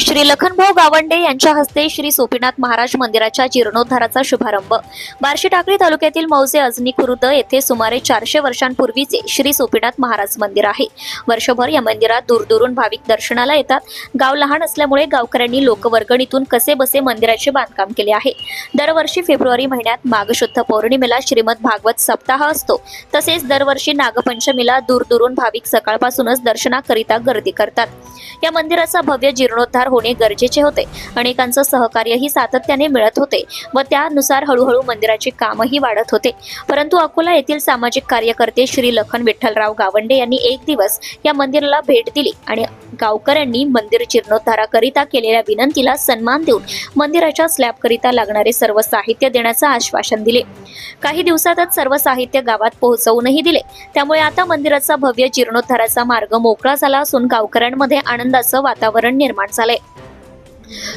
श्री लखनभाऊ गावंडे यांच्या हस्ते श्री सोपीनाथ महाराज मंदिराच्या जीर्णोद्धाराचा शुभारंभ. बार्शी टाकळी तालुक्यातील मौजे अजनी खुर्द येथे सुमारे चारशे वर्षांपूर्वीचे श्री सोपीनाथ महाराज मंदिर आहे. वर्षभर या मंदिरात दूरदूरून भाविक दर्शनाला येतात. गाव लहान असल्यामुळे गावकऱ्यांनी लोकवर्गणीतून कसे बसे मंदिराचे बांधकाम केले आहे. दरवर्षी फेब्रुवारी महिन्यात माघशुद्ध पौर्णिमेला श्रीमद भागवत सप्ताह असतो. तसेच दरवर्षी नागपंचमीला दूरदूरून भाविक सकाळपासूनच दर्शनाकरिता गर्दी करतात. या मंदिराचा भव्य जीर्णोद्धार होणे गरजेचे होते. अनेकांचं सहकार्यही सातत्याने मिळत होते व त्यानुसार हळूहळू मंदिराचे कामही वाढत होते. परंतु अकोला येथील सामाजिक कार्यकर्ते श्री लखन विठ्ठलराव गावंडे यांनी एक दिवस या मंदिराला भेट दिली आणि गावकऱ्यांनी मंदिर जीर्णोद्धाराकरिता केलेल्या विनंतीला सन्मान देऊन मंदिराच्या स्लॅबकरिता लागणारे सर्व साहित्य देण्याचं आश्वासन दिले. काही दिवसातच सर्व साहित्य गावात पोहोचवूनही दिले. त्यामुळे आता मंदिराचा भव्य जीर्णोद्धाराचा मार्ग मोकळा झाला असून गावकऱ्यांमध्ये आनंदाचं वातावरण निर्माण झालंय.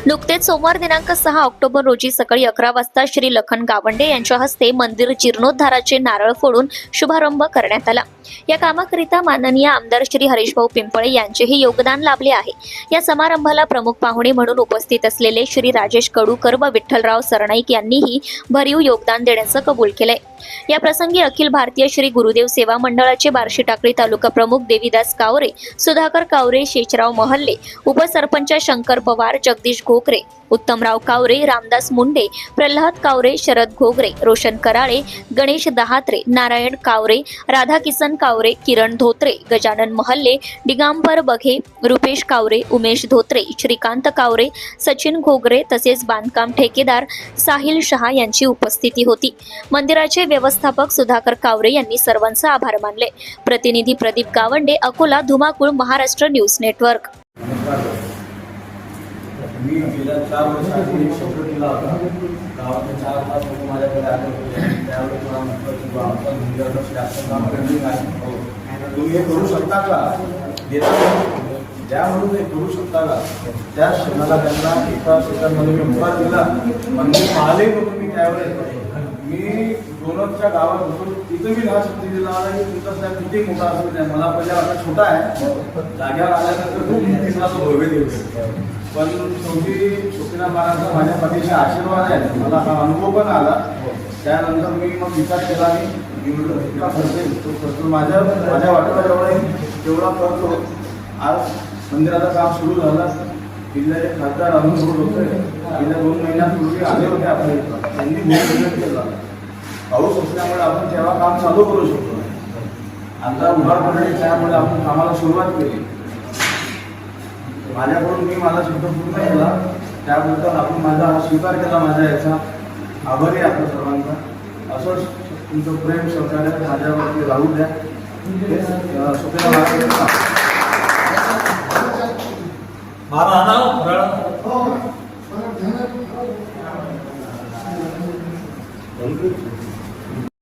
नुकतेच सोमवार दिनांक सहा ऑक्टोबर रोजी सकाळी अकरा वाजता श्री लखन गावंडे यांच्या हस्ते मंदिर जीर्णोद्धाराचे नारळ फोडून शुभारंभ करण्यात आला. या कामाकरिता माननीय आमदार श्री हरीशभाऊ पिंपळे यांचेही योगदान लाभले आहे. या समारंभाला प्रमुख पाहुणे म्हणून उपस्थित असलेले श्री राजेश कडूकर व विठ्ठलराव सरनाईक यांनीही भरीव योगदान देण्याचं कबूल केलंय. या प्रसंगी अखिल भारतीय श्री गुरुदेव सेवा मंडळाचे बार्शी टाकळी तालुका प्रमुख देवीदास कावरे सुधाकर कावरे शेषराव महल्ले उपसरपंच शंकर पवार जगदीश घोकरे उत्तमराव कावरे रामदास मुंडे प्रल्हाद कावरे शरद घोगरे रोशन कराळे गणेश दहात्रे नारायण कावरे राधाकिसन कावरे किरण धोत्रे गजानन महल्ले दिगांबर बघे रुपेश कावरे उमेश धोत्रे श्रीकांत कावरे सचिन घोगरे तसेच बांधकाम ठेकेदार साहिल शहा यांची उपस्थिती होती. मंदिराचे व्यवस्थापक सुधाकर कावरे यांनी सर्वांचा आभार मानले. प्रतिनिधी प्रदीप गावंडे अकोला धुमाकूळ महाराष्ट्र न्यूज नेटवर्क. मी गेल्या चार वर्षांनी शब्द दिला होता. गावातले चार पाच लोक माझ्याकडे आले होते. त्यावेळी मला म्हटलं की आमचा आपण जास्त काम करणे आहे तर हो. तुम्ही हे करू शकता का? देता ज्या म्हणून हे करू शकता का? त्या क्षणाला त्यांना एका सेकंदमध्ये मी होकार दिला पण मी पाहिले म्हणून मी त्यावेळेस. मी दोनच्या गावात होतो तिथं मी हा शब्द दिला की तुमचा साहेब किती मोठा असेल त्या मला पहिल्या वाटत छोटा आहे. जाग्यावर आल्यानंतर खूप तिसरा तो भव्य दिवस पण शेवटी शोकीना महाराजचा माझ्या पाठीशी आशीर्वाद आहे. मला हा अनुभव पण आला. त्यानंतर मी मग विचार केला आणि मी खर्च तो खर्च माझ्या माझ्या वाटेला जेवढा येईल तेवढा करतो आज मंदिराचं काम सुरू झालं. जिल्ह्याचे खासदार अरुण सोड होते. गेल्या दोन महिन्यापूर्वी आले होते आपल्या इथं त्यांनी केलं. पाऊस असल्यामुळे आपण तेव्हा काम चालू करू शकतो. आता उभार करणे त्यामुळे आपण कामाला सुरुवात केली. माझ्याकडून मी माझा शब्द पूर्ण केला. त्याबद्दल आपण माझा हा स्वीकार केला माझ्या याचा. आभारी आहे आपल्या सर्वांचा. असंच तुमचं प्रेम सहकार्य माझ्यावरती राहू द्या. हेच, अं, स्वतःला वाटतं. बाबा नाव? फराळ